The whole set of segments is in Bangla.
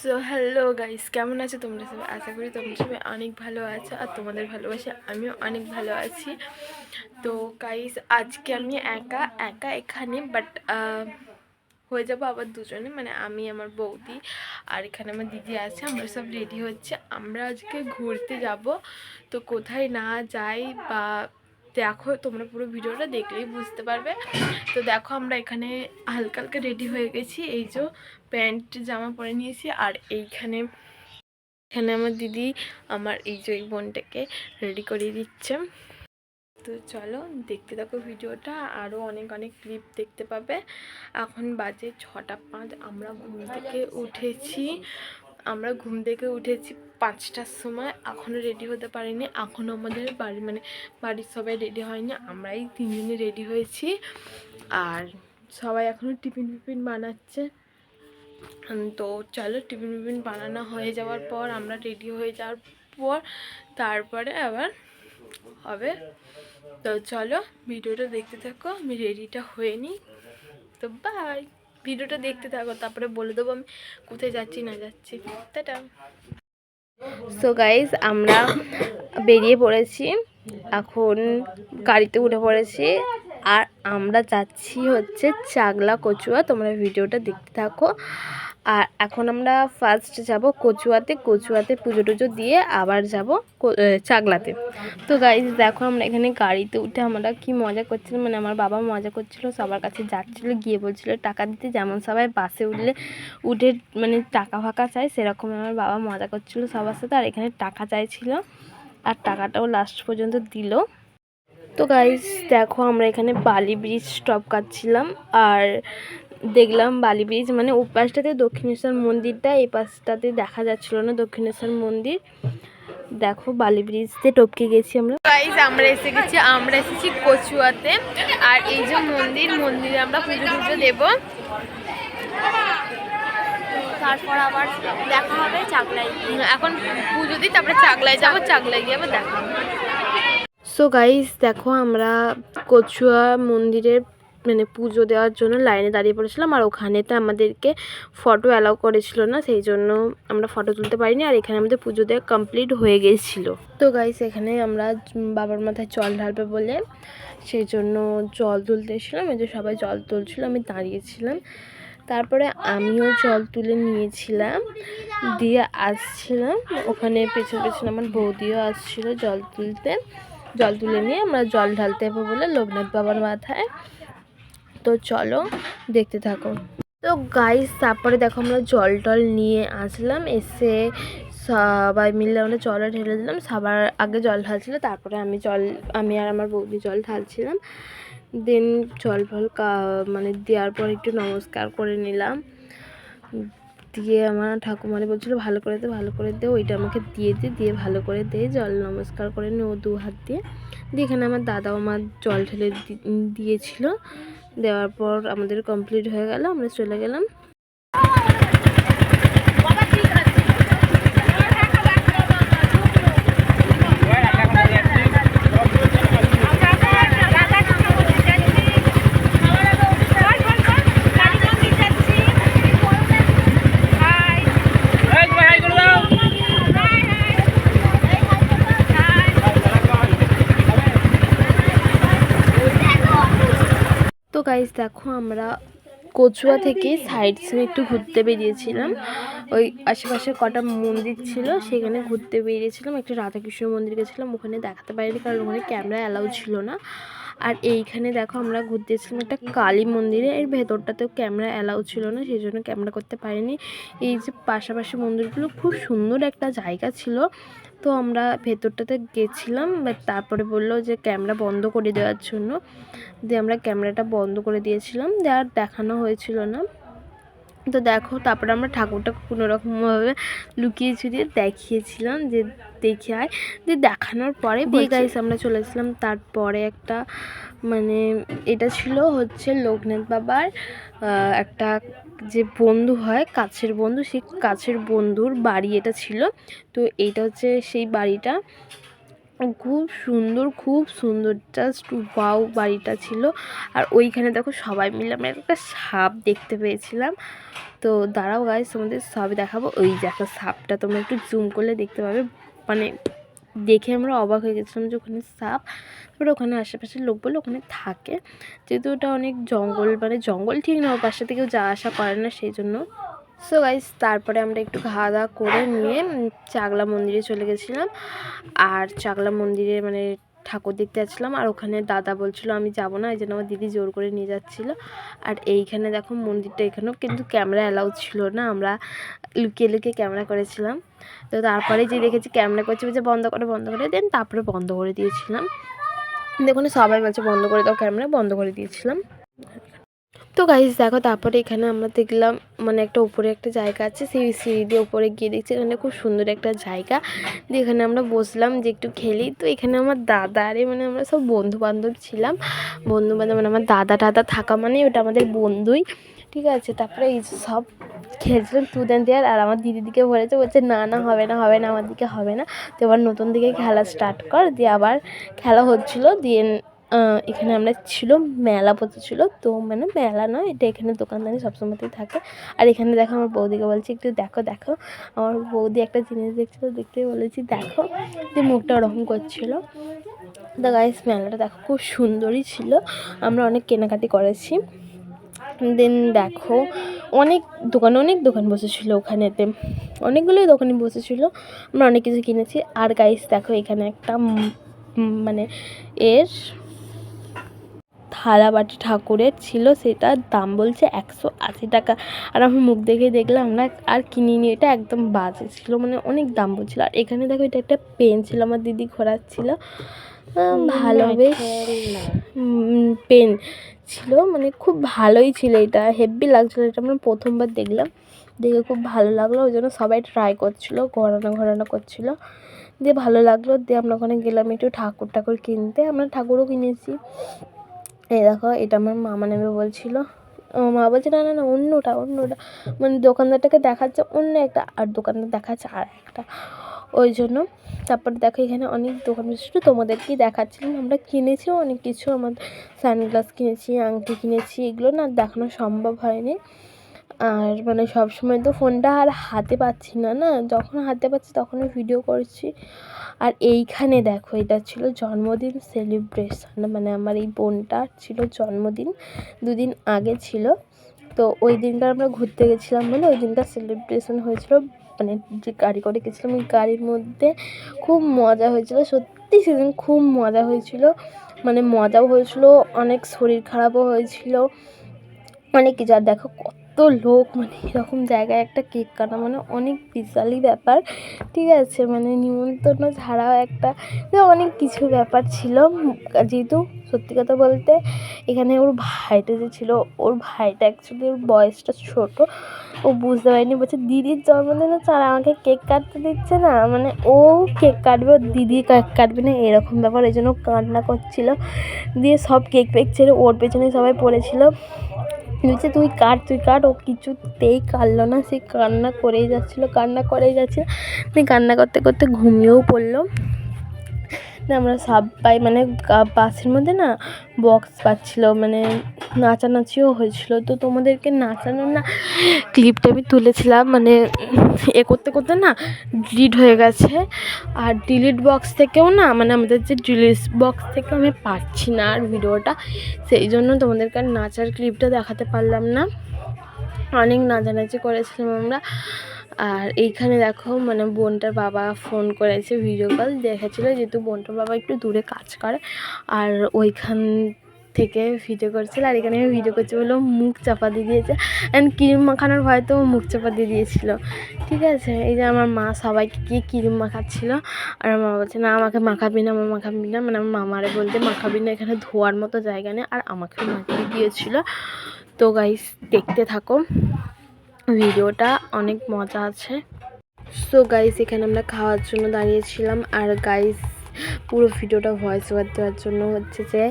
সো হ্যালো গাইস কেমন আছো তোমরা সবাই? আশা করি তোমরা সবাই অনেক ভালো আছো আর তোমাদের ভালোবাসে আমিও অনেক ভালো আছি। তো গাইস আজকে আমি একা একা এখানে বাট হয়ে যাব আবার দুজনে মানে আমি, আমার বৌদি আর এখানে আমার দিদি আছে, আমরা সব রেডি হচ্ছে। আমরা আজকে ঘুরতে যাব, তো কোথায় না যাই বা দেখো, তোমরা পুরো ভিডিওটা দেখলেই বুঝতে পারবে। তো দেখো, আমরা এখানে হালকা হালকা রেডি হয়ে গেছি। এই যে প্যান্ট, জামা পরে নিয়েছি। আর এইখানে, এখানে আমার দিদি আমার এই যে এই বোনটাকে রেডি করিয়ে দিচ্ছে। তো চলো, দেখতে থাকো ভিডিওটা। আরও অনেক অনেক ক্লিপ দেখতে পাবে। এখন বাজে ছটা পাঁচ, আমরা ঘুম থেকে উঠেছি। আমরা ঘুম থেকে উঠেছি পাঁচটার সময় এখনও রেডি হতে পারিনি এখনও আমাদের বাড়ি মানে বাড়ির সবাই রেডি হয়নি, আমরাই তিনজনে রেডি হয়েছি, আর সবাই এখনও টিফিন ফিফিন বানাচ্ছে। তো চলো টিফিন ফিফিন বানানো হয়ে যাওয়ার পর, আমরা রেডি হয়ে যাওয়ার পর, তারপরে আবার হবে। তো চলো, ভিডিওটা দেখতে থাকো, আমি রেডিটা হয়ে নিই। তো বাই ভিডিওটা দেখতে থাকো, তারপরে বলে দেবো আমি কোথায় যাচ্ছি, না যাচ্ছি। টাটা। সো গাইজ আমরা বেরিয়ে পড়েছি, এখন গাড়িতে উঠে পড়েছি, আর আমরা যাচ্ছি হচ্ছে চাগলা কচুয়া, তোমরা ভিডিওটা দেখতে থাকো। আর এখন আমরা ফার্স্ট যাব কচুয়াতে। কচুয়াতে পুজো টুজো দিয়ে আবার যাব চাগলাতে। তো গাইজ দেখো আমরা এখানে গাড়িতে উঠে আমরা কি মজা করছিলাম। মানে আমার বাবা মজা করছিল, সবার কাছে যাচ্ছিল, গিয়ে বলছিল, টাকা দিতে। যেমন সবাই বাসে উঠলে, উঠে মানে টাকা ফাঁকা চায়, সেরকম আমার বাবা মজা করছিল সবার সাথে। আর এখানে টাকা চাইছিল, আর টাকাটাও লাস্ট পর্যন্ত দিল। তো গাইজ দেখো আমরা এখানে বালি ব্রিজ স্টপ কাটছিলাম। আর দেখলাম বালি ব্রিজ মানে ও পাশটাতে দক্ষিণেশ্বর মন্দিরটা এই পাশটাতে দেখা যাচ্ছিল না দক্ষিণেশ্বর মন্দির। দেখো বালি ব্রিজতে টপকে গেছি আমরা। গাইজ আমরা এসে গেছি আমরা এসেছি কচুয়াতে। আর এই যে মন্দির মন্দিরে আমরা পুজো টুজো দেবো। তারপর আবার দেখা হবে চাকলাই এখন পুজো দিই তারপরে যাব চাগলায় গিয়ে আবার দেখা সো গাইস দেখো আমরা কচুয়া মন্দিরের মানে পুজো দেওয়ার জন্য লাইনে দাঁড়িয়ে পড়েছিলাম আর ওখানেতে আমাদেরকে ফটো অ্যালাউ করেছিল না, সেই জন্য আমরা ফটো তুলতে পারিনি আর এখানে আমাদের পুজো দেওয়া কমপ্লিট হয়ে গেছিল। তো গাইস এখানে আমরা বাবার মাথায় জল ঢালবে বলে সেই জন্য জল তুলতে এসেছিলাম। এই যে সবাই জল তুলছিল, আমি দাঁড়িয়েছিলাম। তারপরে আমিও জল তুলে নিয়েছিলাম, দিয়ে আসছিলাম। ওখানে পেছন পেছন আমার বৌদিও আসছিল জল তুলতে। জল তুলে নিয়ে আমরা জল ঢালতে যাব বলে লোকনাথ বাবার মাথায়। তো চলো দেখতে থাকো। তো গাইস তারপরে দেখো আমরা জল টল নিয়ে আসলাম, এসে সবাই মিলে আমরা জলটা ঢেলে দিলাম, সবার আগে জল ঢালছিল, তারপরে আমি জল, আমি আর আমার বৌদি জল ঢালছিলাম। দেন জল ফল মানে দেওয়ার পর একটু নমস্কার করে নিলাম। দিয়ে আমার ঠাকুমারে বলছিল, ভালো করে দে, ভালো করে দে, ওইটা আমাকে দিয়ে দে, দিয়ে ভালো করে দে, জল নমস্কার করে নে, ও দু হাত দিয়ে। দিয়ে এখানে আমার দাদাও আমার জল ঢেলে দিয়েছিল। দেওয়ার পর আমাদের কমপ্লিট হয়ে গেল আমরা চলে গেলাম। গাইজ দেখো আমরা কচুয়া থেকে সাইড সিনে একটু ঘুরতে বেরিয়েছিলাম। ওই আশেপাশে কটা মন্দির ছিল, সেখানে ঘুরতে বেরিয়েছিলাম। একটা রাধাকৃষ্ণ মন্দির গেছিলাম, ওখানে দেখাতে পারিনি কারণ ওখানে ক্যামেরা অ্যালাউ ছিল না। আর এইখানে দেখো আমরা ঘুরতে এসেছিলাম একটা কালী মন্দিরে, এর ভেতরটাতেও ক্যামেরা অ্যালাউ ছিল না সেই জন্য ক্যামেরা করতে পারিনি। এই যে পাশাপাশি মন্দিরগুলো খুব সুন্দর একটা জায়গা ছিল। তো আমরা ভেতরটাতে গেছিলাম বাট তারপরে বলল যে ক্যামেরা বন্ধ করে দেওয়ার জন্য। দিয়ে আমরা ক্যামেরাটা বন্ধ করে দিয়েছিলাম দিয়ে আর দেখানো হয়েছিল না। তো দেখো তারপরে আমরা ঠাকুরটা কোনো রকমভাবে লুকিয়ে ছুটিয়ে দেখিয়েছিলাম যে দেখে আয়। দিয়ে দেখানোর পরে দিয়ে গাইস আমরা চলে এসেছিলাম তারপরে একটা মানে এটা ছিল হচ্ছে লোকনাথ বাবার একটা যে বন্ধু হয়, কাছের বন্ধু, সেই কাছের বন্ধুর বাড়ি এটা ছিল। তো এইটা হচ্ছে সেই বাড়িটা। খুব সুন্দর খুব সুন্দর। জাস্ট ওয়াও বাড়িটা ছিল। আর ওইখানে দেখো সবাই মিলে আমরা একটা সাপ দেখতে পেয়েছিলাম। তো দাঁড়াও গাইস তোমাদের সব দেখাবো। ওই একটা সাপটা তোমরা একটু জুম করলে দেখতে পাবে। মানে দেখে আমরা অবাক হয়ে গেছিলাম যে ওখানে সাপ, তারপরে ওখানে আশেপাশের লোক বলে ওখানে থাকে। যেহেতু ওটা অনেক জঙ্গল মানে জঙ্গল ঠিক না ওর পাশে থেকেও যা আসা করে না সেই জন্য। সো গাইজ তারপরে আমরা একটু খাওয়া দাওয়া করে নিয়ে চাগলা মন্দিরে চলে গেছিলাম। আর চাগলা মন্দিরে মানে ঠাকুর দেখতে যাচ্ছিলাম আর ওখানে দাদা বলছিল, আমি যাব না। এই জন্য আমার দিদি জোর করে নিয়ে যাচ্ছিল। আর এইখানে দেখো মন্দিরটা এখানেও কিন্তু ক্যামেরা অ্যালাউ ছিল না। আমরা লুকিয়ে লুকিয়ে ক্যামেরা করেছিলাম। তো তারপরে যে দেখেছি ক্যামেরা করছি বলছে, বন্ধ করে বন্ধ করে। দেন তারপরে বন্ধ করে দিয়েছিলাম। দেখুন সবাই বলছে, বন্ধ করে দাও ক্যামেরা, বন্ধ করে দিয়েছিলাম। তো গাইজ দেখো তারপরে এখানে আমরা দেখলাম মানে একটা উপরে একটা জায়গা আছে, সেই সিঁড়ি দিয়ে উপরে গিয়ে দেখছি এখানে খুব সুন্দর একটা জায়গা। দিয়ে এখানে আমরা বসলাম যে একটু খেলি। তো এখানে আমার দাদা, আরে মানে আমরা সব বন্ধু বান্ধব ছিলাম। বন্ধু বান্ধব মানে আমার দাদা টাদা থাকা মানে ওটা আমাদের বন্ধুই। ঠিক আছে, তারপরে এই সব খেলছিলাম টু দেন দেয়ার আর আমার দিদিদিকে বলেছে, বলছে, না না, হবে না হবে না, আমার দিকে হবে না। তো এবার নতুন দিকে খেলা স্টার্ট কর। দিয়ে আবার খেলা হচ্ছিল, দিয়ে এখানে আমরা ছিল মেলা পথে ছিল, তো মানে মেলা নয়, এটা এখানে দোকানদারি সবসময়তেই থাকে। আর এখানে দেখো আমার বৌদিকে বলছি, একটু দেখো দেখো। আমার বৌদি একটা জিনিস দেখছিল, দেখতে বলেছি, দেখো। যে মুখটা ওরকম করছিল। তো গাইস মেলাটা দেখো খুব সুন্দরই ছিল। আমরা অনেক কেনাকাটি করেছি। দেন দেখো, অনেক দোকান অনেক দোকান বসেছিল ওখানেতে। অনেকগুলোই দোকানে বসেছিল। আমরা অনেক কিছু কিনেছি। আর গাইস দেখো এখানে একটা মানে এর থালা বাটি ঠাকুরের ছিল সেটার দাম বলছে একশো আশি টাকা। আর আমি মুখ দেখে দেখলাম আমরা আর কিনিনি এটা একদম বাজে ছিল মানে অনেক দাম বলছিল। আর এখানে দেখো এটা একটা পেন ছিল আমার দিদি ঘোরাচ্ছিল ভালো বেশ পেন ছিল মানে খুব ভালোই ছিল এটা হেভি লাগছিল এটা আমরা প্রথমবার দেখলাম। দেখে খুব ভালো লাগল ওই জন্য সবাই ট্রাই করছিল ঘোরানো ঘোরানো করছিল। দিয়ে ভালো লাগল দিয়ে আমরা ওখানে গেলাম একটু ঠাকুর ঠাকুর কিনতে আমরা ঠাকুরও কিনেছি। এই দেখো, এটা আমার মামা নেবে বলছিল। মা বলছে, না না না, অন্যটা অন্যটা। মানে দোকানদারটাকে দেখাচ্ছে অন্য একটা, আর দোকানদার দেখাচ্ছে আর একটা। ওই জন্য তারপর দেখো, এখানে অনেক দোকান বিশিষ্ট তোমাদেরকেই দেখাচ্ছিলাম। আমরা কিনেছি অনেক কিছু, আমাদের সানগ্লাস কিনেছি, আংটি কিনেছি, এগুলো না দেখানো সম্ভব হয়নি। আর মানে সব সময় তো ফোনটা আর হাতে পাচ্ছি না না? যখন হাতে পাচ্ছি তখনই ভিডিও করছি। আর এইখানে দেখো, এটা ছিল জন্মদিন সেলিব্রেশন মানে আমার এই বোনটার ছিল জন্মদিন, দুদিন আগে ছিল। তো ওই দিনকার আমরা ঘুরতে গেছিলাম বলে ওই দিনকার সেলিব্রেশন হয়েছিল। মানে যে গাড়ি করে গেছিলাম, ওই গাড়ির মধ্যে খুব মজা হয়েছিল। সত্যি সেদিন খুব মজা হয়েছিল। মানে মজাও হয়েছিল, অনেক শরীর খারাপও হয়েছিল। অনেক কিছু আর দেখো কত লোক মানে এরকম জায়গায় একটা কেক কাটা মানে অনেক বিশালই ব্যাপার। ঠিক আছে মানে নিমন্ত্রণ ছাড়াও একটা অনেক কিছু ব্যাপার ছিল। যেহেতু সত্যি কথা বলতে, এখানে ওর ভাইটা যে ছিল, ওর ভাইটা অ্যাকচুয়ালি ওর বয়সটা ছোট। ও বুঝতে পারেনি, বলছে, দিদির জন্মদিনে ছাড়া আমাকে কেক কাটতে দিচ্ছে না। মানে ও কেক কাটবে, ওর দিদি কেক কাটবে না, এরকম ব্যাপার। এই জন্য কান্না করছিল। দিয়ে সব কেক পেক ছেড়ে ওর পেছনে সবাই পড়েছিল। বলছে তুই কাট তুই কাট, ও কিছুতেই কাটলো না। সে কান্না করেই যাচ্ছিল, কান্না করেই যাচ্ছে কান্না করতে করতে ঘুমিয়েও পড়ল। আমরা পাই মানে বাসের মধ্যে না বক্স পাচ্ছিল মানে নাচানাচিও হয়েছিল। তো তোমাদেরকে নাচানোর না ক্লিপটা আমি তুলেছিলাম মানে এ করতে করতে না ডিলিট হয়ে গেছে। আর ডিলিট বক্স থেকেও না মানে আমাদের যে ডিলিট বক্স থেকে আমি পাচ্ছি না আর ভিডিওটা, সেই জন্য তোমাদেরকে নাচার ক্লিপটা দেখাতে পারলাম না। অনেক নাচানাচি করেছিলাম আমরা। আর এইখানে দেখো মানে বোনটার বাবা ফোন করেছে ভিডিও কল দেখেছিলো যেহেতু বোনটার বাবা একটু দূরে কাজ করে, আর ওইখান থেকে ভিডিও করছিল, আর এখানে আমি ভিডিও করছি বলে মুখ চাপা দিয়ে দিয়েছে। অ্যান্ড ক্রিম মাখানোর ও মুখ চাপা দিয়ে দিয়েছিলো। ঠিক আছে, এই যে আমার মা সবাইকে গিয়ে ক্রিম মাখাচ্ছিল, আর আমার মা বলছে, না, আমাকে মাখাবি না আমার মাখাবি না। মানে আমার মামারে বলতে মাখাবি না, এখানে ধোয়ার মতো জায়গা নেই। আর আমাকেও মাখিয়ে দিয়েছিলো। তো গাইস দেখতে থাকো। ভিডিওটা অনেক মজা আছে। সো গাইস এখানে আমরা খাওয়ার জন্য দাঁড়িয়েছিলাম আর গাইস পুরো ভিডিওটা ভয়েস ওভার দেওয়ার জন্য হচ্ছে যে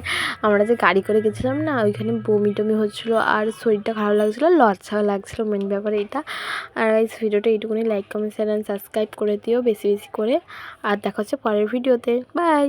আমরা যে গাড়ি করে গেছিলাম না, ওইখানে বমি টমি হচ্ছিল আর শরীরটা খারাপ লাগছিল, লজ্জাও লাগছিল মেন ব্যাপার এটা। আর এই ভিডিওটা এইটুকুনি। Like comment share and subscribe করে দিও বেশি বেশি করে। আর দেখা হচ্ছে পরের ভিডিওতে। বাই